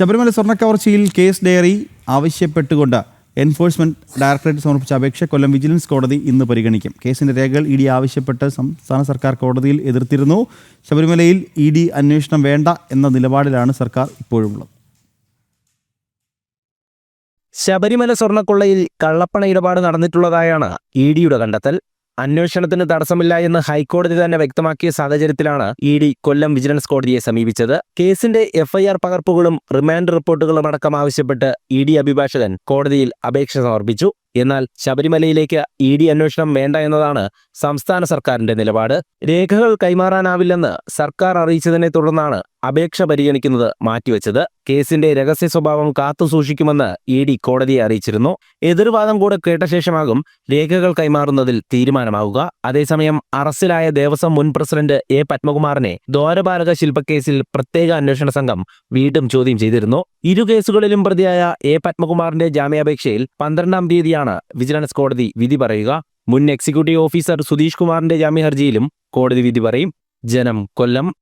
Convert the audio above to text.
ശബരിമല സ്വർണക്കവർച്ചയിൽ case diary ആവശ്യപ്പെട്ടുകൊണ്ട് enforcement directorate സമർപ്പിച്ച അപേക്ഷ കൊല്ലം വിജിലൻസ് കോടതി ഇന്ന് പരിഗണിക്കും. കേസിന്റെ രേഖകൾ ഇ ഡി ആവശ്യപ്പെട്ട് സംസ്ഥാന സർക്കാർ കോടതിയിൽ എതിർത്തിരുന്നു. ശബരിമലയിൽ ഇ ഡി അന്വേഷണം വേണ്ട എന്ന നിലപാടിലാണ് സർക്കാർ ഇപ്പോഴുമുള്ളത് ശബരിമല സ്വർണക്കൊള്ളയിൽ കള്ളപ്പണ ഇടപാട് നടന്നിട്ടുള്ളതായാണ് ഇ ഡിയുടെ കണ്ടെത്തൽ. അന്വേഷണത്തിന് തടസ്സമില്ല എന്ന് ഹൈക്കോടതി തന്നെ വ്യക്തമാക്കിയ സാഹചര്യത്തിലാണ് ഇ ഡി കൊല്ലം വിജിലൻസ് കോടതിയെ സമീപിച്ചത്. കേസിന്റെ എഫ്ഐആർ പകർപ്പുകളും റിമാൻഡ് റിപ്പോർട്ടുകളും അടക്കം ആവശ്യപ്പെട്ട് ഇ ഡി അഭിഭാഷകൻ കോടതിയിൽ അപേക്ഷ സമർപ്പിച്ചു. എന്നാൽ ശബരിമലയിലേക്ക് ഇ ഡി അന്വേഷണം വേണ്ട എന്നതാണ് സംസ്ഥാന സർക്കാരിന്റെ നിലപാട്. രേഖകൾ കൈമാറാനാവില്ലെന്ന് സർക്കാർ അറിയിച്ചതിനെ തുടർന്നാണ് അപേക്ഷ പരിഗണിക്കുന്നത് മാറ്റിവെച്ചത്. കേസിന്റെ രഹസ്യ സ്വഭാവം കാത്തുസൂക്ഷിക്കുമെന്ന് ഇ ഡി കോടതിയെ അറിയിച്ചിരുന്നു. എതിർവാദം കൂടെ കേട്ട ശേഷമാകും രേഖകൾ കൈമാറുന്നതിൽ തീരുമാനമാവുക. അതേസമയം അറസ്റ്റിലായ ദേവസ്വം മുൻ പ്രസിഡന്റ് എ പത്മകുമാറിനെ ദ്വാരപാലക ശില്പക്കേസിൽ പ്രത്യേക അന്വേഷണ സംഘം വീണ്ടും ചോദ്യം ചെയ്തിരുന്നു. ഇരു കേസുകളിലും പ്രതിയായ എ പത്മകുമാറിന്റെ ജാമ്യാപേക്ഷയിൽ പന്ത്രണ്ടാം തീയതിയാണ് വിജിലൻസ് കോടതി വിധി പറയുക. മുൻ എക്സിക്യൂട്ടീവ് ഓഫീസർ സുധീഷ് കുമാറിന്റെ ജാമ്യ ഹർജിയിലും കോടതി വിധി പറയും. ജനം കൊല്ലം.